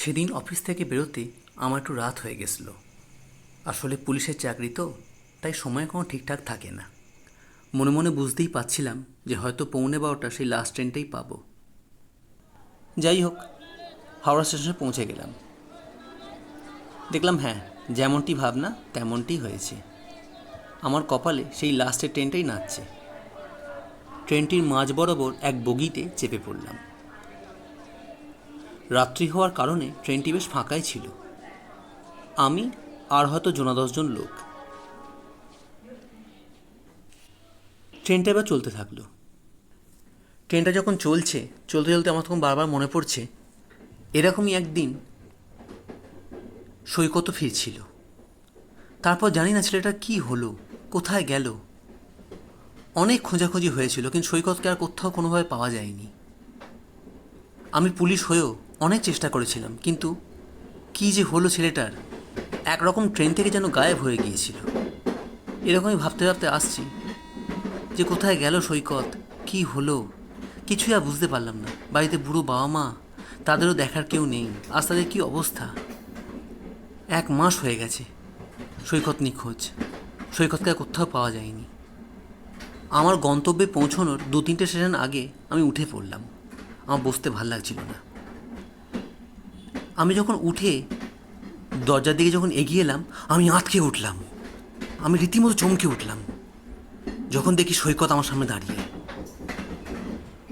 সেদিন অফিস থেকে বেরোতে আমার একটু রাত হয়ে গেছিল। আসলে পুলিশের চাকরি তো, তাই সময় কোনো ঠিকঠাক থাকে না। মনে মনে বুঝতেই পারছিলাম যে হয়তো পৌনে বারোটা সেই লাস্ট ট্রেনটাই পাবো। যাই হোক, হাওড়া স্টেশনে পৌঁছে গেলাম। দেখলাম হ্যাঁ যেমনটি ভাবনা, তেমনটি হয়েছে। আমার কপালে সেই লাস্টের ট্রেনটাই নাচছে। ট্রেনটির মাঝ বরাবর এক বগিতে চেপে পড়লাম। রাত্রি হওয়ার কারণে ট্রেনটি বেশ ফাঁকাই ছিল। আমি আর হয়তো জোনা দশজন লোক। ট্রেনটা এবার চলতে থাকল। ট্রেনটা যখন চলছে, চলতে চলতে আমার তখন বারবার মনে পড়ছে, এরকমই একদিন সৈকত ফিরছিল। তারপর জানি না ছেলেটা কি হলো, কোথায় গেল। অনেক খোঁজাখুঁজি হয়েছিল, কিন্তু সৈকতকে আর কোথাও কোনোভাবে পাওয়া যায়নি। আমি পুলিশ হয়েও অনেক চেষ্টা করেছিলাম, কিন্তু কি যে হলো ছেলেটার, একরকম ট্রেন থেকে যেন গায়েব হয়ে গিয়েছিল। এরকমই ভাবতে ভাবতে আসছি যে কোথায় গেল সৈকত, কি হলো? কিছুই আর বুঝতে পারলাম না। বাড়িতে বুড়ো বাবা মা, তাদেরও দেখার কেউ নেই। আজ তাদের কী অবস্থা? এক মাস হয়ে গেছে সৈকত নিখোঁজ। সৈকতকে কোথাও পাওয়া যায়নি। আমার গন্তব্যে পৌঁছানোর দু তিনটে স্টেশন আগে আমি উঠে পড়লাম। আমার বসতে ভালো লাগছিল না। আমি যখন উঠে দরজার দিকে যখন এগিয়ে এলাম, আমি আঁতকে উঠলাম। আমি রীতিমতো চমকে উঠলাম। যখন দেখি সৈকত আমার সামনে দাঁড়িয়ে।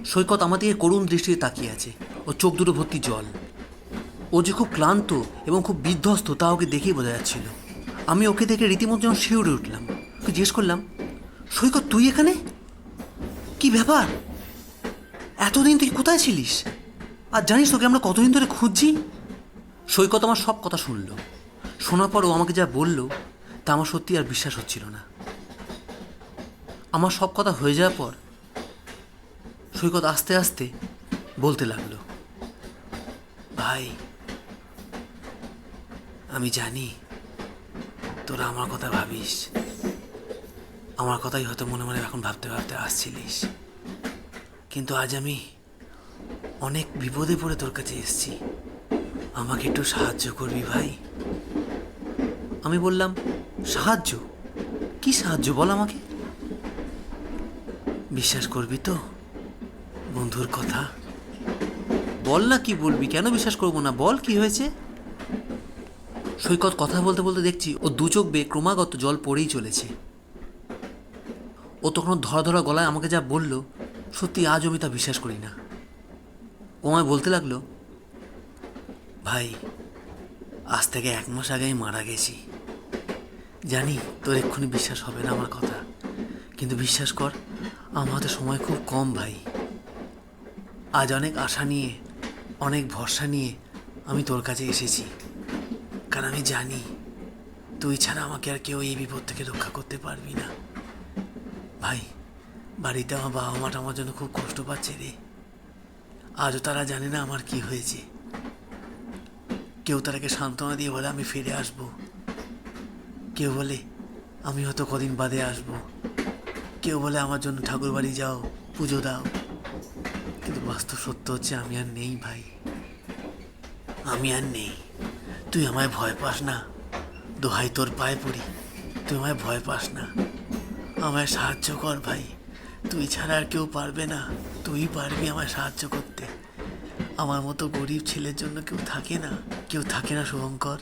সৈকত আমার দিকে করুণ দৃষ্টিতে তাকিয়ে আছে। ও চোখ দুটো ভর্তি জল। ও যে খুব ক্লান্ত এবং খুব বিধ্বস্ত, তা ওকে দেখেই বোঝা যাচ্ছিল। আমি ওকে দেখে রীতিমতো যেমন শিউরে উঠলাম। ওকে জিজ্ঞেস করলাম, সৈকত, তুই এখানে? কি ব্যাপার? এতদিন তুই কোথায় ছিলিস? আর জানিস তোকে আমরা কতদিন ধরে খুঁজছি? সৈকত আমার সব কথা শুনলো। শোনার পর ও আমাকে যা বলল, তা আমার সত্যি আর বিশ্বাস হচ্ছিল না। আমার সব কথা হয়ে যাওয়ার পর, সৈকত আস্তে আস্তে বলতে লাগল, ভাই, আমি জানি তোরা আমার কথা ভাবিস। আমার কথাই হয়তো মনে মনে এখন ভাবতে ভাবতে আসছিলিস। কিন্তু আজ আমি অনেক বিপদে পড়ে তোর কাছে এসেছি। আমাকে একটু সাহায্য করবি ভাই। আমি বললাম, সাহায্য? কি সাহায্য বল আমাকে? বিশ্বাস করবি তো? বন্ধুর কথা। বল না কি বলবি, কেন বিশ্বাস করব না? বল কি হয়েছে? সৈকত কথা বলতে বলতে দেখছি, ও দু চোখ বেয়ে ক্রমাগত জল পড়েই চলেছে। ও তখন ধরা ধরা গলায় আমাকে যা বলল, সত্যি আজ আমি তা বিশ্বাস করি না। ও আমায় বলতে লাগল ভাই, আজ থেকে এক মাস আগে আমি মারা গেছি। জানি তোর এক্ষুনি বিশ্বাস হবে না আমার কথা, কিন্তু বিশ্বাস কর, আমার সময় খুব কম ভাই। আজ অনেক আশা নিয়ে, অনেক ভরসা নিয়ে আমি তোর কাছে এসেছি। কারণ আমি জানি, তুই ছাড়া আমাকে আর কেউ এই বিপদ থেকে রক্ষা করতে পারবি না। ভাই, বাড়িতে আমার বাবা মাটা আমার জন্য খুব কষ্ট পাচ্ছে রে। আজও তারা জানে না আমার কি হয়েছে। কেউ তারাকে সান্ত্বনা দিয়ে বলে, আমি ফিরে আসব। কেউ বলে, আমি হয়তো কদিন বাদে আসব। কেউ বলে, আমার জন্য ঠাকুর বাড়ি যাও, পুজো দাও। কিন্তু বাস্তব সত্য হচ্ছে, আমি আর নেই ভাই। আমি আর নেই। তুই আমায় ভয় পাস না। দোহাই তোর পায়ে পড়ি। তুই আমায় ভয় পাস না। আমায় সাহায্য কর ভাই। তুই ছাড়া আর কেউ পারবে না। তুই পারবি আমায় সাহায্য করতে। আমার মতো গরিব ছেলের জন্য কেউ থাকে না। কেউ থাকে না, শুভঙ্কর।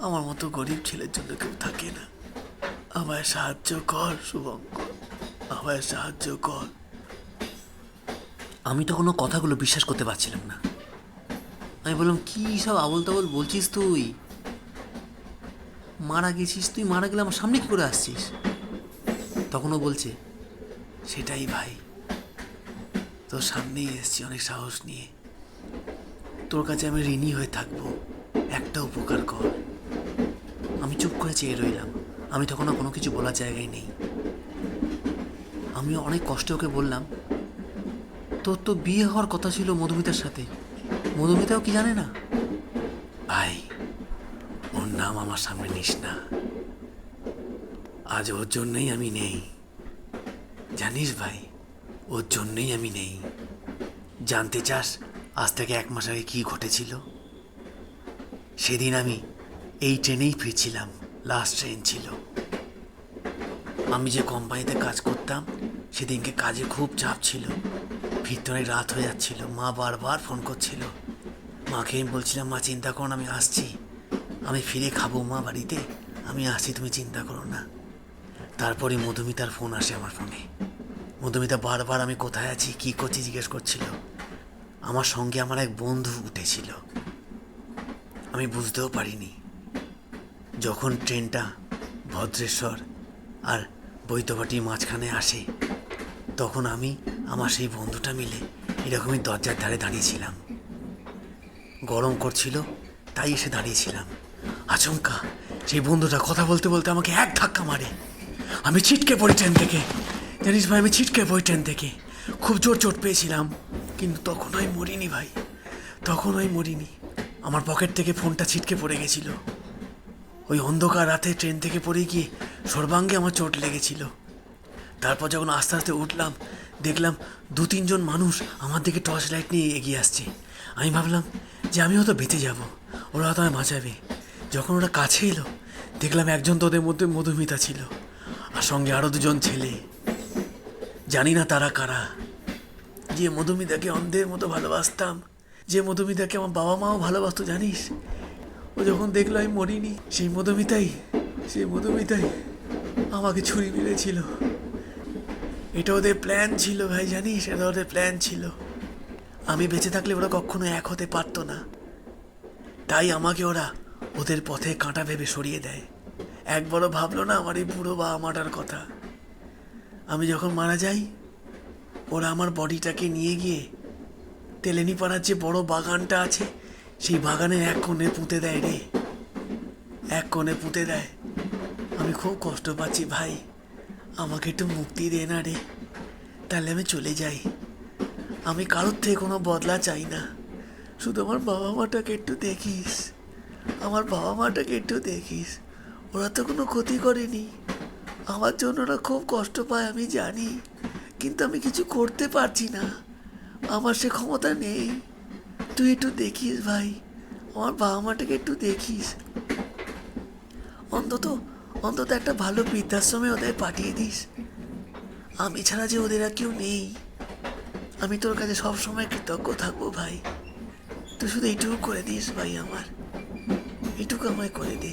আমার মতো গরিব ছেলের জন্য কেউ থাকে না। আমায় সাহায্য কর, শুভঙ্কর। আমায় সাহায্য কর। আমি তো কোনো কথাগুলো বিশ্বাস করতে পারছিলাম না। আমি বললাম, কি সব আবল তাবল বলছিস তুই? মারা গেছিস তুই, মারা গেলে আমার সামনে কি করে আসছিস? তখনও বলছে, সেটাই ভাই, তোর সামনেই এসেছি, অনেক সাহস নিয়ে। তোর কাছে আমি ঋণী হয়ে থাকব। একটা উপকার কর। আমি চুপ করে চেয়ে রইলাম। আমি তখন আর কোনো কিছু বলার জায়গায় নেই। আমি অনেক কষ্টে ওকে বললাম, তোর তো বিয়ে হওয়ার কথা ছিল মধুমিতার সাথে। মধুমিতাও কি জানে না? ভাই, ওর নাম আমার সামনে নিস না। আজ ওর জন্যই আমি নেই। জানিস ভাই, ওর জন্যই আমি নেই। জানতে চাস আজ থেকে এক মাস আগে কি ঘটেছিল? সেদিন আমি এই ট্রেনেই ফিরছিলাম লাস্ট ট্রেন ছিল। আমি যে কোম্পানিতে কাজ করতাম, সেদিনকে কাজে খুব চাপ ছিল। অনেক রাত হয়ে যাচ্ছিল, মা বারবার ফোন করছিল। মাকে আমি বলছিলাম, মা, চিন্তা করো আমি আসছি। আমি ফিরে খাব মা বাড়িতে। আমি আসছি, তুমি চিন্তা করো না। তারপরে মধুমিতার ফোন আসে আমার ফোনে মধুমিতা বারবার আমি কোথায় আছি, কী করছি জিজ্ঞেস করছিল। আমার সঙ্গে আমার এক বন্ধু উঠেছিল। আমি বুঝতেও পারিনি যখন ট্রেনটা ভদ্রেশ্বর আর বৈদ্যবাটির মাঝখানে আসে, তখন আমি আমার সেই বন্ধুটা মিলে এরকমই দরজার ধারে দাঁড়িয়েছিলাম। গরম করছিল, তাই এসে দাঁড়িয়েছিলাম। আচমকা, সেই বন্ধুটা কথা বলতে বলতে আমাকে এক ধাক্কা মারে। আমি ছিটকে পড়ি ট্রেন থেকে। জানিস ভাই, আমি ছিটকে পড়ি ট্রেন থেকে। খুব জোর চোট পেয়েছিলাম। কিন্তু তখন আমি মরিনি ভাই। তখন আমি মরিনি। আমার পকেট থেকে ফোনটা ছিটকে পড়ে গেছিল। ওই অন্ধকার রাতে ট্রেন থেকে পড়ে গিয়ে সর্বাঙ্গে আমার চোট লেগেছিল। তারপর যখন আস্তে আস্তে উঠলাম, দেখলাম দু তিনজন মানুষ আমার দিকে টর্চ লাইট নিয়ে এগিয়ে আসছে। আমি ভাবলাম যে আমি হয়তো বেঁচে যাব, ওরা হয়তো আমায় বাঁচাবে। যখন ওরা কাছে এলো, দেখলাম একজন তো ওদের মধ্যে মধুমিতা ছিল, আর সঙ্গে আরও দুজন ছেলে। জানি না তারা কারা। যে মধুমিতাকে অন্ধের মতো ভালোবাসতাম, যে মধুমিতাকে আমার বাবা মাও ভালোবাসতো, জানিস? ও যখন দেখল আমি মরিনি, সেই মধুমিতাই সেই মধুমিতাই আমাকে ছুরি মেরেছিল। এটা ওদের প্ল্যান ছিল ভাই, জানিস? এটা ওদের প্ল্যান ছিল। আমি বেঁচে থাকলে ওরা কখনো এক হতে পারতো না। তাই আমাকে ওরা ওদের পথে কাঁটা ভেবে সরিয়ে দেয়। একবারও ভাবলো না আমার এই বুড়ো বাবা মাটার কথা। আমি যখন মারা যাই ওরা আমার বডিটাকে নিয়ে গিয়ে তেলেনিপাড়ার যে বড় বাগানটা আছে, সেই বাগানের এক কোণে পুঁতে দেয় রে। এক কোণে পুঁতে দেয়। আমি খুব কষ্ট পাচ্ছি ভাই। আমাকে একটু মুক্তি দে না রে। তাহলে আমি চলে যাই। আমি কারোর থেকে কোনো বদলা চাই না। শুধু আমার বাবা মাটাকে একটু দেখিস। আমার বাবা মাটাকে একটু দেখিস। ওরা তো কোনো ক্ষতি করেনি। আমার জন্য ওরা খুব কষ্ট পায়, আমি জানি। কিন্তু আমি কিছু করতে পারছি না। আমার সে ক্ষমতা নেই। তুই একটু দেখিস ভাই। আমার বাবা মাটাকে একটু দেখিস। অন্তত অন্তত একটা ভালো বৃদ্ধাশ্রমে ওদের পাঠিয়ে দিস। আমি ছাড়া যে ওদের আর কেউ নেই। আমি তোর কাছে সবসময় কৃতজ্ঞ থাকব ভাই। তুই শুধু এইটুকু করে দিস ভাই আমার। এইটুকু আমায় করে দে।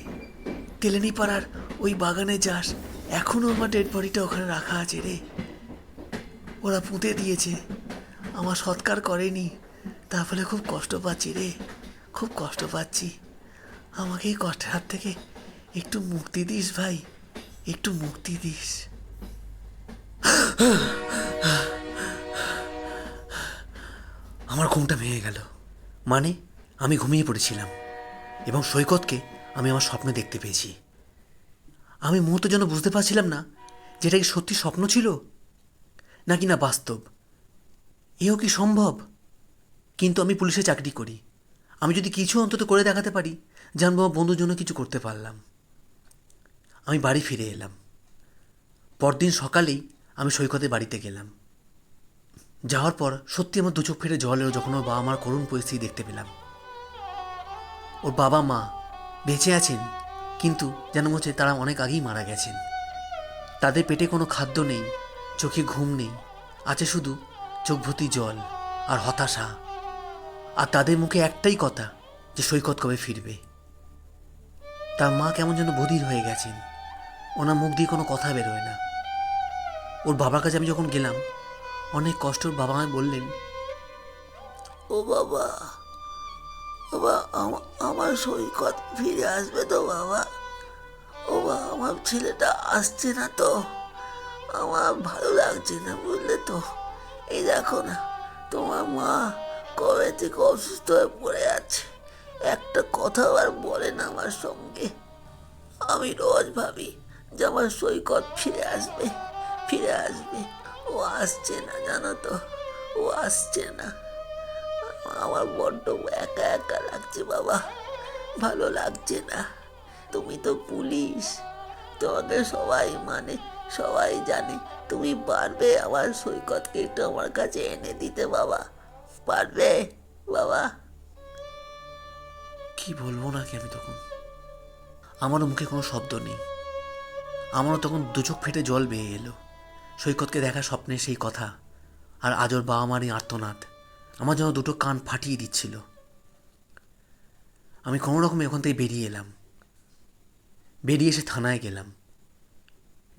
তেলেনি পাড়ার ওই বাগানে যাস। এখনও আমার ডেড বডিটা ওখানে রাখা আছে রে। ওরা পুঁতে দিয়েছে। আমার সৎকার করেনি। তার ফলে খুব কষ্ট পাচ্ছি রে। খুব কষ্ট পাচ্ছি। আমাকে এই কষ্টের হাত থেকে একটু মুক্তি দিস ভাই। একটু মুক্তি দিস। আমার ঘুমটা ভেঙে গেল। মানে আমি ঘুমিয়ে পড়েছিলাম। এবং সৈকতকে আমি আমার স্বপ্নে দেখতে পেয়েছি। আমি মুহূর্ত যেন বুঝতে পারছিলাম না যেটা কি সত্যি স্বপ্ন ছিল। নাকি না বাস্তব? এও কি সম্ভব? কিন্তু আমি পুলিশে চাকরি করি। আমি যদি কিছু অন্তত করে দেখাতে পারি, জানব আমার বন্ধুর জন্য কিছু করতে পারলাম। আমি বাড়ি ফিরে এলাম। পরদিন সকালেই আমি সৈকতে বাড়িতে গেলাম। যাওয়ার পর সত্যি আমার দু চোখ ফেটে জল এলো যখন ওর বাবা মার করুণ পরিস্থিতি দেখতে পেলাম। ওর বাবা মা বেঁচে আছেন, কিন্তু যেন হচ্ছে তারা অনেক আগেই মারা গেছেন। তাদের পেটে কোনো খাদ্য নেই চোখে ঘুম নেই, আছে শুধু চোখ ভর্তি জল আর হতাশা। আর তাদের মুখে একটাই কথা, যে সৈকত কবে ফিরবে। তার মা কেমন যেন বধির হয়ে গেছেন। ওনার মুখ দিয়ে কোনো কথা বেরোয় না। ওর বাবার কাছে আমি যখন গেলাম, অনেক কষ্ট ওর বাবা আমায় বললেন, ও বাবা বাবা, আমা- আমার সৈকত ফিরে আসবে তো বাবা? ও বাবা, আমার ছেলেটা আসছে না তো? আমার ভালো লাগছে না বুঝলে তো। এই দেখো না, তোমার মা কবে থেকে অসুস্থ হয়ে পড়ে আছে? একটা কথা আর বলে না আমার সঙ্গে। আমি রোজ ভাবি যে আমার সৈকত ফিরে আসবে ফিরে আসবে। ও আসছে না, জানো তো, ও আসছে না। আমার বড্ড একা একা লাগছে বাবা, ভালো লাগছে না। তুমি তো পুলিশ তোমাকে সবাই মানে সবাই জানে তুমি পারবে আমার সৈকতকে একটু আমার কাছে এনে দিতে, বাবা। পারবে, বাবা। কি বলব নাকি আমি তখন? আমারও মুখে কোনো শব্দ নেই। আমারও তখন দু চোখ ফেটে জল বেয়ে এলো। সৈকতকে দেখা স্বপ্নে সেই কথা। আর আজর বাবা মারই আর্তনাদ। আমার যেন দুটো কান ফাটিয়ে দিচ্ছিল। আমি কোনো রকমে ওখান থেকে বেরিয়ে এলাম। বেরিয়ে এসে থানায় গেলাম।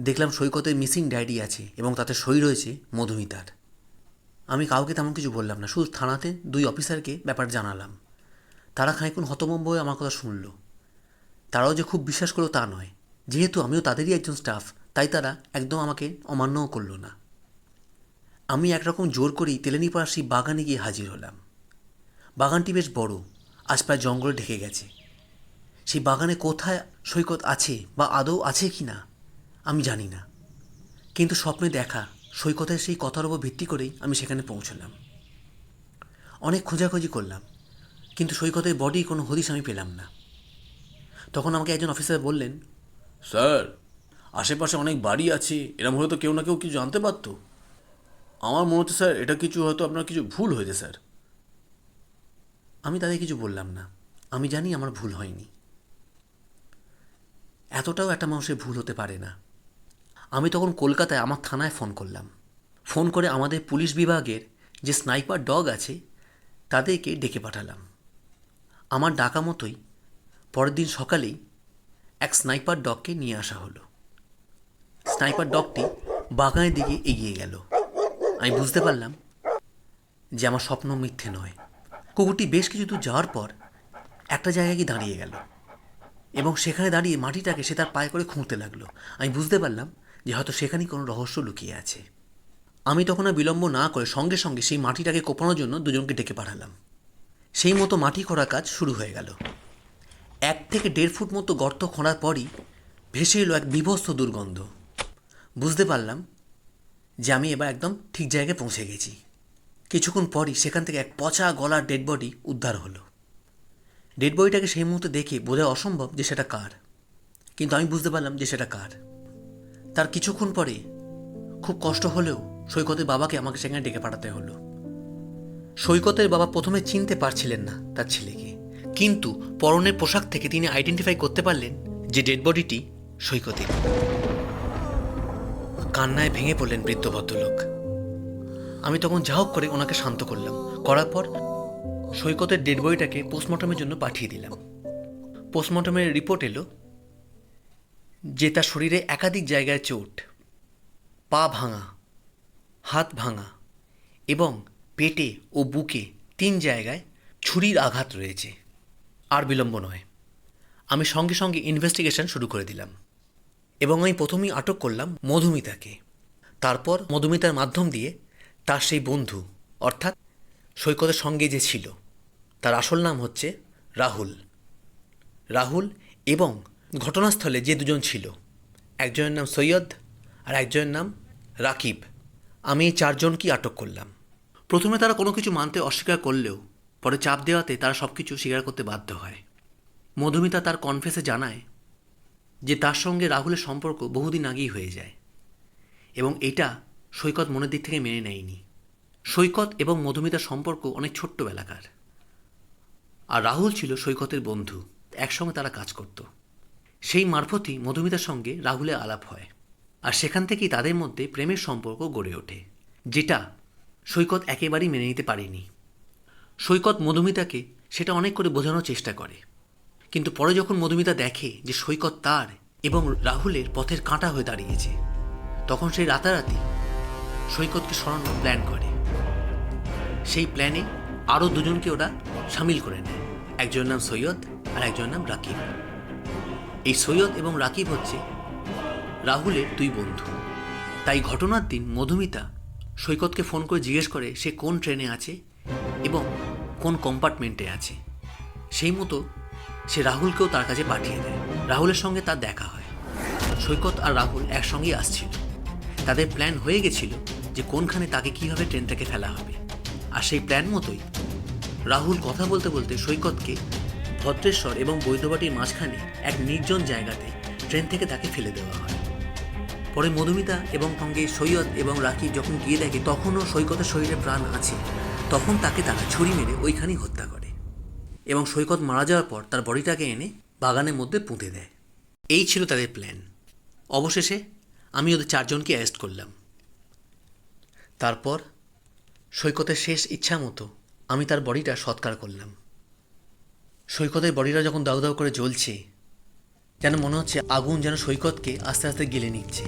দেখলাম সৈকতের মিসিং ডায়েরি আছে এবং তাতে সই রয়েছে মধুমিতার। আমি কাউকে তেমন কিছু বললাম না, শুধু থানাতে দুই অফিসারকে ব্যাপার জানালাম। তারা খানিক্ষণ হতমম্ব হয়ে আমার কথা শুনল। তারাও যে খুব বিশ্বাস করল তা নয়। যেহেতু আমিও তাদেরই একজন স্টাফ, তাই তারা একদম আমাকে অমান্যও করল না। আমি একরকম জোর করেই তেলেনিপাড়ার সেই বাগানে গিয়ে হাজির হলাম। বাগানটি বেশ বড়, আজ প্রায় জঙ্গলে ঢেকে গেছে। সেই বাগানে কোথায় সৈকত আছে বা আদৌ আছে কি না আমি জানি না। কিন্তু স্বপ্নে দেখা সৈকতের সেই কথার উপর ভিত্তি করেই আমি সেখানে পৌঁছলাম। অনেক খোঁজাখুঁজি করলাম কিন্তু সৈকতের বডি কোনো হদিশ আমি পেলাম না। তখন আমাকে একজন অফিসার বললেন স্যার আশেপাশে অনেক বাড়ি আছে এরম হয়তো কেউ না কেউ কিছু জানতে পারতো। আমার মনে হচ্ছে স্যার এটা কিছু হয়তো আপনার কিছু ভুল হয়েছে স্যার আমি তাদের কিছু বললাম না। আমি জানি আমার ভুল হয়নি। এতটাও একটা মানুষের ভুল হতে পারে না। আমি তখন কলকাতায় আমার থানায় ফোন করলাম। ফোন করে আমাদের পুলিশ বিভাগের যে স্নাইপার ডগ আছে, তাদেরকে ডেকে পাঠালাম। আমার ডাকা মতোই পরের দিন সকালেই এক স্নাইপার ডগকে নিয়ে আসা হলো। স্নাইপার ডগটি বাগানের দিকে এগিয়ে গেল। আমি বুঝতে পারলাম যে আমার স্বপ্ন মিথ্যে নয়। কুকুরটি বেশ কিছু দূর যাওয়ার পর একটা জায়গায় গিয়ে দাঁড়িয়ে গেল এবং সেখানে দাঁড়িয়ে মাটিটাকে সে তার পায়ে করে খুঁড়তে লাগল। আমি বুঝতে পারলাম যে হয়তো সেখানেই কোনো রহস্য লুকিয়ে আছে। আমি তখন আর বিলম্ব না করে সঙ্গে সঙ্গে সেই মাটিটাকে কোপানোর জন্য দুজনকে ডেকে পাঠালাম। সেই মতো মাটি খোঁড়া কাজ শুরু হয়ে গেল। এক থেকে দেড় ফুট মতো গর্ত খোঁড়ার পরই ভেসে এলো এক বিভস্ত দুর্গন্ধ। বুঝতে পারলাম যে আমি এবার একদম ঠিক জায়গায় পৌঁছে গেছি। কিছুক্ষণ পরই সেখান থেকে এক পচা গলার ডেড বডি উদ্ধার হলো। ডেড বডিটাকে সেই মুহূর্তে দেখে বোঝা অসম্ভব যে সেটা কার। কিন্তু আমি বুঝতে পারলাম যে সেটা কার। তার কিছুক্ষণ পরে খুব কষ্ট হলেও সৈকতের বাবাকে আমাকে সেখানে ডেকে পাঠাতে হলো। সৈকতের বাবা প্রথমে চিনতে পারছিলেন না তার ছেলেকে। কিন্তু পরনের পোশাক থেকে তিনি আইডেন্টিফাই করতে পারলেন যে ডেড বডিটি সৈকতের। কান্নায় ভেঙে পড়লেন বৃদ্ধ ভদ্রলোক। আমি তখন যা হোক করে ওনাকে শান্ত করলাম। করার পর সৈকতের ডেড বডিটাকে পোস্টমর্টমের জন্য পাঠিয়ে দিলাম। পোস্টমর্টমের রিপোর্ট এলো যে তার শরীরে একাধিক জায়গায় চোট, পা ভাঙা, হাত ভাঙা এবং পেটে ও বুকে তিন জায়গায় ছুরির আঘাত রয়েছে। আর বিলম্ব নয়। আমি সঙ্গে সঙ্গে ইনভেস্টিগেশন শুরু করে দিলাম এবং আমি প্রথমেই আটক করলাম মধুমিতাকে। তারপর মধুমিতার মাধ্যম দিয়ে তার সেই বন্ধু, অর্থাৎ সৈকতের সঙ্গে যে ছিল, তার আসল নাম হচ্ছে রাহুল। রাহুল এবং ঘটনাস্থলে যে দুজন ছিল, একজনের নাম সৈয়দ আর একজনের নাম রাকিব। আমি এই চারজনকেই আটক করলাম। প্রথমে তারা কোনো কিছু মানতে অস্বীকার করলেও পরে চাপ দেওয়াতে তারা সব কিছু স্বীকার করতে বাধ্য হয়। মধুমিতা তার কনফেসে জানায় যে তার সঙ্গে রাহুলের সম্পর্ক বহুদিন আগেই হয়ে যায় এবং এটা সৈকত মনের দিক থেকে মেনে নেয়নি। সৈকত এবং মধুমিতার সম্পর্ক অনেক ছোট্ট ছোট্টবেলাকার আর রাহুল ছিল সৈকতের বন্ধু, একসঙ্গে তারা কাজ করত। সেই মারফতই মধুমিতার সঙ্গে রাহুলের আলাপ হয় আর সেখান থেকেই তাদের মধ্যে প্রেমের সম্পর্ক গড়ে ওঠে, যেটা সৈকত একেবারেই মেনে নিতে পারেনি। সৈকত মধুমিতাকে সেটা অনেক করে বোঝানোর চেষ্টা করে। কিন্তু পরে যখন মধুমিতা দেখে যে সৈকত তার এবং রাহুলের পথের কাঁটা হয়ে দাঁড়িয়েছে, তখন সেই রাতারাতি সৈকতকে সরানোর প্ল্যান করে। সেই প্ল্যানে আরও দুজনকে ওরা সামিল করে নেয়। একজনের নাম সৈয়দ আর একজনের নাম রাকিব। এই সৈয়দ এবং রাকিব হচ্ছে রাহুলের দুই বন্ধু। তাই ঘটনার দিন মধুমিতা সৈকতকে ফোন করে জিজ্ঞেস করে সে কোন ট্রেনে আছে এবং কোন কম্পার্টমেন্টে আছে। সেই মতো সে রাহুলকেও তার কাছে পাঠিয়ে দেয়। রাহুলের সঙ্গে তার দেখা হয়। সৈকত আর রাহুল একসঙ্গেই আসছিল। তাদের প্ল্যান হয়ে গেছিল যে কোনখানে তাকে কীভাবে ট্রেন থেকে ফেলা হবে। আর সেই প্ল্যান মতোই রাহুল কথা বলতে বলতে সৈকতকে ভদ্রেশ্বর এবং বৈদ্যবাটির মাঝখানে এক নির্জন জায়গাতে ট্রেন থেকে তাকে ফেলে দেওয়া হয়। পরে মধুমিতা এবং সঙ্গে সৈয়দ এবং রাকিব যখন গিয়ে দেখে তখনও সৈকতের শরীরে প্রাণ আছে, তখন তাকে তারা ছুরি মেরে ওইখানেই হত্যা করে এবং সৈকত মারা যাওয়ার পর তার বডিটাকে এনে বাগানের মধ্যে পুঁতে দেয়। এই ছিল তাদের প্ল্যান। অবশেষে আমি ওদের চারজনকে অ্যারেস্ট করলাম। তারপর সৈকতের শেষ ইচ্ছা মতো আমি তার বডিটা সৎকার করলাম। সৈকতের বডিটা যখন দাউ দাউ করে জ্বলছে, যেন মনে হচ্ছে আগুন যেন সৈকতকে আস্তে আস্তে গিলে নিচ্ছে।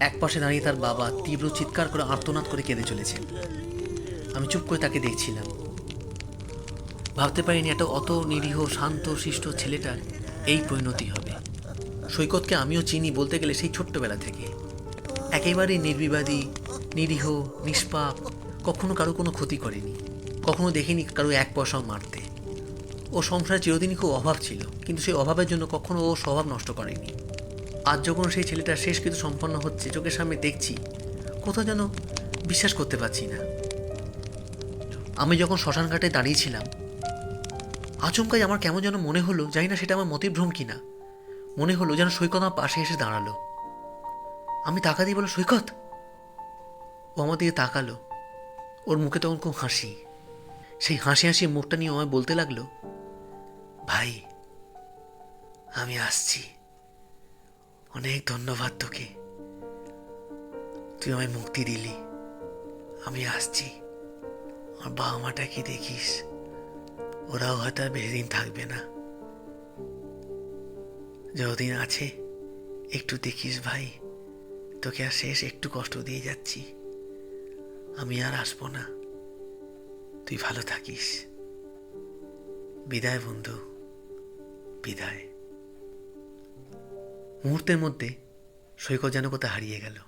এক পাশে দাঁড়িয়ে তার বাবা তীব্র চিৎকার করে আর্তনাদ করে কেঁদে চলেছেন। আমি চুপ করে তাকে দেখছিলাম। ভাবতে পারিনি একটা অত নিরীহ, শান্ত, শিষ্ট ছেলেটার এই পরিণতি হবে। সৈকতকে আমিও চিনি বলতে গেলে সেই ছোট্টবেলা থেকে। একেবারেই নির্বিবাদী, নিরীহ, নিষ্পাপ, কখনো কারও কোনো ক্ষতি করেনি। কখনো দেখিনি কারও এক পয়সাও মারতে। ও সংসারে চিরদিনই খুব অভাব ছিল, কিন্তু সেই অভাবের জন্য কখনো ও স্বভাব নষ্ট করেনি। আজ যখন সেই ছেলেটার শেষ কিছু সম্পন্ন হচ্ছে, চোখের সামনে দেখছি, কোথাও যেন বিশ্বাস করতে পারছি না। আমি যখন শ্মশান ঘাটে দাঁড়িয়েছিলাম, আচমকাই আমার কেমন যেন মনে হলো, জানি না সেটা আমার মতিভ্রম কিনা। মনে হলো যেন সৈকত আমার পাশে এসে দাঁড়াল। আমি তাকা দিয়ে বলো সৈকত? ও আমার দিকে তাকালো। ওর মুখে তখন খুব হাসি। সেই হাসি হাসি মুখটা নিয়ে আমায় বলতে লাগল ভাই, আমি আসছি। অনেক ধন্যবাদ তোকে। তুই আমায় মুক্তি দিলি। আমি আসছি। আমার বাবা মাটা কি দেখিস? ওরাও হয়তো আর বেশি দিন থাকবে না। যতদিন আছে, একটু দেখিস ভাই। তোকে আর শেষ একটু কষ্ট দিয়ে যাচ্ছি। আমি আর আসব না। তুই ভালো থাকিস। বিদায় বন্ধু। বিদায়। মুহূর্তের মধ্যে সৈকত যেন কোথায় হারিয়ে গেল।